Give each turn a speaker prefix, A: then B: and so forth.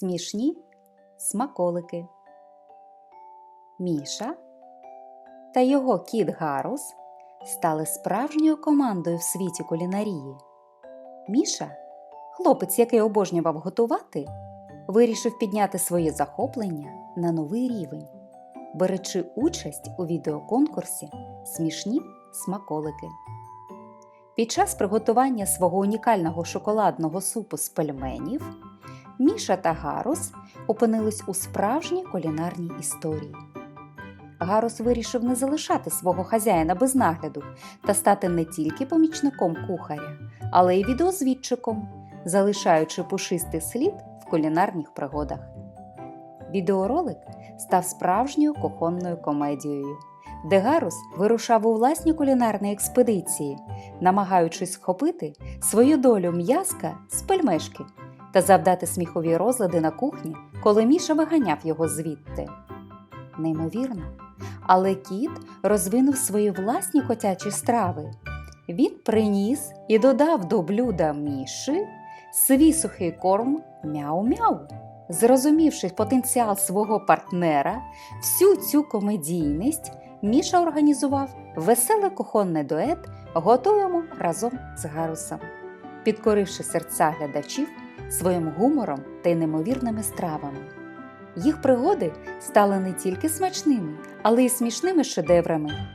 A: Смішні смаколики. Міша та його кіт Гарус стали справжньою командою в світі кулінарії. Міша, хлопець, який обожнював готувати, вирішив підняти своє захоплення на новий рівень, беручи участь у відеоконкурсі Смішні смаколики. Під час приготування свого унікального шоколадного супу з пельменів Міша та Гарус опинились у справжній кулінарній історії. Гарус вирішив не залишати свого хазяїна без нагляду та стати не тільки помічником кухаря, але й відеозвідчиком, залишаючи пушистий слід в кулінарних пригодах. Відеоролик став справжньою кухонною комедією, де Гарус вирушав у власні кулінарні експедиції, намагаючись схопити свою долю м'язка з пельмешки та завдати сміхові розлади на кухні, коли Міша виганяв його звідти. Неймовірно, але кіт розвинув свої власні котячі страви. Він приніс і додав до блюда міші свій сухий корм мяу-мяу. Зрозумівши потенціал свого партнера, всю цю комедійність, Міша організував веселе кухонне дует Готуємо разом з Гарусом, підкоривши серця глядачів своїм гумором та й неймовірними стравами. Їх пригоди стали не тільки смачними, але й смішними шедеврами,